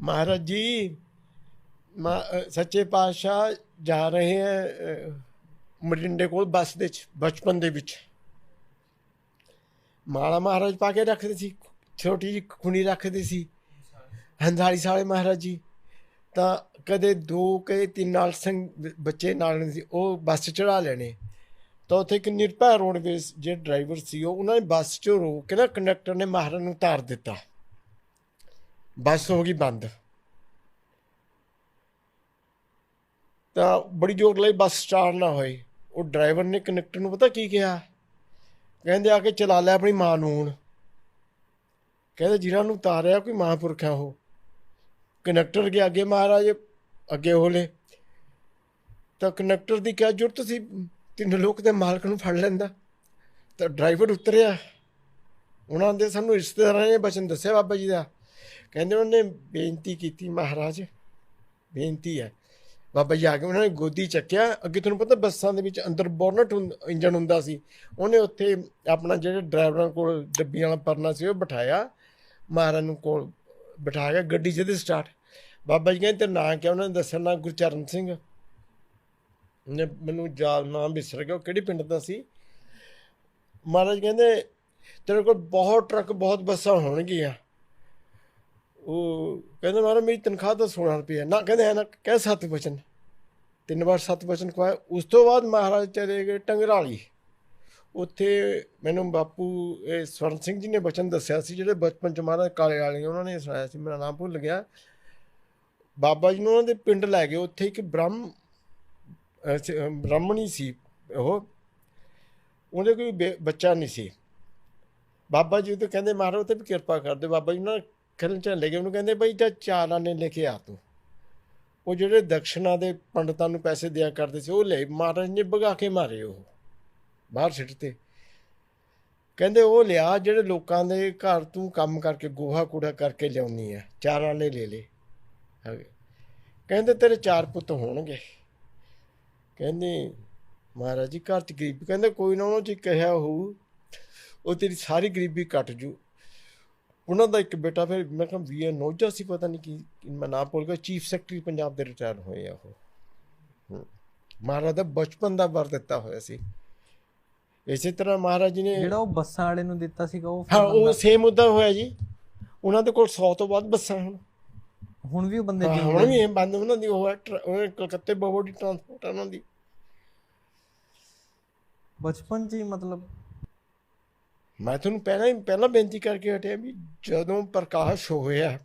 ਮਹਾਰਾਜ ਜੀ, ਮਾ- ਸੱਚੇ ਪਾਤਸ਼ਾਹ ਜਾ ਰਹੇ ਹੈ ਮਰਿੰਡੇ ਕੋਲ ਬੱਸ ਦੇ ਵਿੱਚ ਬਚਪਨ ਦੇ ਵਿੱਚ। ਮਾਲਾ ਮਹਾਰਾਜ ਪਾ ਕੇ ਰੱਖਦੇ ਸੀ, ਛੋਟੀ ਜਿਹੀ ਖੁਣੀ ਰੱਖਦੇ ਸੀ। ਹੰਸਾਲੀ ਸਾਲੇ ਮਹਾਰਾਜ ਜੀ, ਤਾਂ ਕਦੇ ਦੋ, ਕਦੇ ਤਿੰਨ ਨਾਲ ਸੰਗ, ਬੱਚੇ ਨਾਲ ਸੀ, ਉਹ ਬੱਸ ਚੜਾ ਲੈਣੇ। ਤਾਂ ਉੱਥੇ ਇੱਕ ਨਿਰਭੈ ਰੋਡਵੇਜ਼ ਜੇ ਡਰਾਈਵਰ ਸੀ, ਉਹ ਉਹਨਾਂ ਨੇ ਬੱਸ ਚੋਂ ਰੋਕ ਕੇ ਨਾ ਕੰਡਕਟਰ ਨੇ ਮਹਾਰਾਜ ਨੂੰ ਉਤਾਰ ਦਿੱਤਾ। ਬੱਸ ਹੋ ਗਈ ਬੰਦ। ਤਾਂ ਬੜੀ ਜ਼ੋਰ ਲਈ ਬੱਸ ਸਟਾਰਟ ਨਾ ਹੋਈ ਉਹ ਡਰਾਈਵਰ ਨੇ ਕੰਡਕਟਰ ਨੂੰ ਪਤਾ ਕੀ ਕਿਹਾ? ਕਹਿੰਦੇ ਆ ਕੇ ਚਲਾ ਲੈ ਆਪਣੀ ਮਾਂ ਨੂੰ ਹੁਣ। ਕਹਿੰਦੇ ਜਿਨ੍ਹਾਂ ਨੂੰ ਉਤਾਰਿਆ ਕੋਈ ਮਹਾਂਪੁਰਖ ਹੈ ਉਹ। ਕੰਡਕਟਰ ਕੇ ਅੱਗੇ ਮਹਾਰਾਜ ਅੱਗੇ ਹੋਲੇ। ਤਾਂ ਕੰਡਕਟਰ ਦੀ ਕਿਆ ਜ਼ਰੂਰਤ ਸੀ? ਤਿੰਨ ਲੋਕ ਦੇ ਮਾਲਕ ਨੂੰ ਫੜ ਲੈਂਦਾ। ਤਾਂ ਡਰਾਈਵਰ ਉਤਰਿਆ। ਉਹਨਾਂ ਦੇ ਸਾਨੂੰ ਰਿਸ਼ਤੇਦਾਰਾਂ ਨੇ ਬਚਨ ਦੱਸਿਆ ਬਾਬਾ ਜੀ ਦਾ। ਕਹਿੰਦੇ ਉਹਨੇ ਬੇਨਤੀ ਕੀਤੀ ਮਹਾਰਾਜ, ਬੇਨਤੀ ਹੈ। ਬਾਬਾ ਜੀ ਆ ਕੇ ਉਹਨਾਂ ਨੇ ਗੋਦੀ ਚੱਕਿਆ। ਅੱਗੇ ਤੁਹਾਨੂੰ ਪਤਾ ਬੱਸਾਂ ਦੇ ਵਿੱਚ ਅੰਦਰ ਬੋਨਟ ਇੰਜਨ ਹੁੰਦਾ ਸੀ। ਉਹਨੇ ਉੱਥੇ ਆਪਣਾ ਜਿਹੜੇ ਡਰਾਈਵਰਾਂ ਕੋਲ ਡੱਬੀਆਂ ਵਾਲਾ ਪਰਨਾ ਸੀ, ਉਹ ਬਿਠਾਇਆ। ਮਹਾਰਾਜ ਨੂੰ ਕੋਲ ਬਿਠਾ ਕੇ ਗੱਡੀ ਜਿਹਦੇ ਸਟਾਰਟ ਬਾਬਾ ਜੀ ਕਹਿੰਦੇ ਤੇ ਨਾਂ ਕਿਹਾ ਉਹਨਾਂ ਨੇ ਦੱਸਿਆ, ਨਾਂ ਗੁਰਚਰਨ ਸਿੰਘ। ਨੇ ਮੈਨੂੰ ਯਾਦ ਨਾਮ ਵਿਸਰ ਗਿਆ, ਉਹ ਕਿਹੜੇ ਪਿੰਡ ਦਾ ਸੀ। ਮਹਾਰਾਜ ਕਹਿੰਦੇ, ਤੇਰੇ ਕੋਲ ਬਹੁਤ ਟਰੱਕ, ਬਹੁਤ ਬੱਸਾਂ ਹੋਣਗੀਆਂ। ਉਹ ਕਹਿੰਦੇ ਮਹਾਰਾਜ ਮੇਰੀ ਤਨਖਾਹ ਤਾਂ 16 ਰੁਪਏ ਹੈ। ਨਾ, ਕਹਿੰਦੇ ਹੈ ਨਾ, ਕਹਿ ਸੱਤ ਬਚਨ ਤਿੰਨ ਵਾਰ ਸੱਤ ਵਚਨ ਖਵਾਇਆ ਉਸ ਤੋਂ ਬਾਅਦ ਮਹਾਰਾਜ ਚਲੇ ਗਏ ਟੰਗਰਾਲੀ। ਉੱਥੇ ਮੈਨੂੰ ਬਾਪੂ, ਇਹ ਸਵਰਨ ਸਿੰਘ ਜੀ ਨੇ ਬਚਨ ਦੱਸਿਆ ਸੀ, ਜਿਹੜੇ ਬਚਪਨ ਚ ਮਹਾਰਾਜ ਕਾਲੇ ਵਾਲੇ ਉਹਨਾਂ ਨੇ ਸੁਣਾਇਆ ਸੀ, ਮੇਰਾ ਨਾਮ ਭੁੱਲ ਗਿਆ। ਬਾਬਾ ਜੀ ਨੂੰ ਉਹਨਾਂ ਦੇ ਪਿੰਡ ਲੈ ਗਏ। ਉੱਥੇ ਇੱਕ ਬ੍ਰਹਮ ਬ੍ਰਾਹਮਣੀ ਸੀ ਉਹ। ਉਹਦੇ ਕੋਈ ਬੇ- ਬੱਚਾ ਨਹੀਂ ਸੀ। ਬਾਬਾ ਜੀ ਉਹ ਕਹਿੰਦੇ, ਮਹਾਰਾਜ ਤੇ ਵੀ ਕਿਰਪਾ ਕਰਦੇ ਬਾਬਾ ਜੀ ਨਾ ਖਰਨ ਚ ਲੈ ਗਏ ਉਹਨੂੰ ਕਹਿੰਦੇ ਬਈ ਜਾ ਚਾਰ ਆਨੇ ਲੈ ਕੇ ਆ ਤੂੰ। ਉਹ ਜਿਹੜੇ ਦਕਸ਼ਨਾ ਦੇ ਪੰਡਤਾਂ ਨੂੰ ਪੈਸੇ ਦਿਆ ਕਰਦੇ ਸੀ, ਉਹ ਲੈ ਮਹਾਰਾਜ ਨੇ ਭਗਾ ਕੇ ਮਾਰੇ ਉਹ, ਬਾਹਰ ਸਿੱਟ ਤੇ। ਕਹਿੰਦੇ ਉਹ ਲਿਆ, ਜਿਹੜੇ ਲੋਕਾਂ ਦੇ ਘਰ ਤੂੰ ਕੰਮ ਕਰਕੇ ਗੋਹਾ ਕੂੜਾ ਕਰਕੇ ਲਿਆਉਣੀ ਆ ਚਾਰ ਆਨੇ ਲੈ ਲੈ ਹੈਗੇ। ਕਹਿੰਦੇ ਤੇਰੇ ਚਾਰ ਪੁੱਤ ਹੋਣਗੇ। ਕਹਿੰਦੇ ਮਹਾਰਾਜ ਜੀ ਘਰ ਚ ਗਰੀਬ, ਕਹਿੰਦੇ ਕੋਈ ਨਾ ਉਹਨਾਂ ਚ ਕਹਿਆ ਹੋਊ, ਉਹ ਤੇਰੀ ਸਾਰੀ ਗਰੀਬੀ ਕੱਟ ਜੂ। ਉਹਨਾਂ ਦਾ ਇੱਕ ਬੇਟਾ ਫਿਰ ਮੈਂ ਕਿਹਾ ਵੀ ਐ ਨੋਜਾ ਸੀ ਪਤਾ ਨਹੀਂ ਕੀ ਮੈਂ ਨਾਮ ਭੁੱਲ ਗਿਆ ਚੀਫ ਸੈਕਟਰੀ ਪੰਜਾਬ ਦੇ ਰਿਟਾਇਰ ਹੋਏ ਆ ਉਹ। ਮਹਾਰਾਜ ਦਾ ਬਚਪਨ ਦਾ ਵਰ ਦਿੱਤਾ ਹੋਇਆ ਸੀ। ਇਸੇ ਤਰ੍ਹਾਂ ਮਹਾਰਾਜ ਜੀ ਨੇ ਜਿਹੜਾ ਉਹ ਬੱਸਾਂ ਵਾਲੇ ਨੂੰ ਦਿੱਤਾ ਸੀਗਾ ਉਹ ਹਾਂ ਉਹ ਸੇਮ ਉਦਾਂ ਹੋਇਆ ਜੀ। ਉਹਨਾਂ ਦੇ ਕੋਲ 100 ਤੋਂ ਵੱਧ ਬੱਸਾਂ ਹੁਣ ਹੁਣ ਵੀ ਉਹ ਬੰਦੇ ਜਿਉਂਦੇ ਹੁਣ ਵੀ ਇਹ ਬੰਦ ਉਹਨਾਂ ਦੀ ਉਹ ਕਲਕੱਤੇ ਬੋਡੀ ਟਰਾਂਸਪੋਰਟ ਉਹਨਾਂ ਦੀ। ਬਚਪਨ 'ਚ ਹੀ ਮਤਲਬ ਮੈਂ ਤੁਹਾਨੂੰ ਪਹਿਲਾਂ ਹੀ ਪਹਿਲਾਂ ਬੇਨਤੀ ਕਰਕੇ ਹਟਿਆ ਵੀ ਜਦੋਂ ਪ੍ਰਕਾਸ਼ ਹੋਇਆ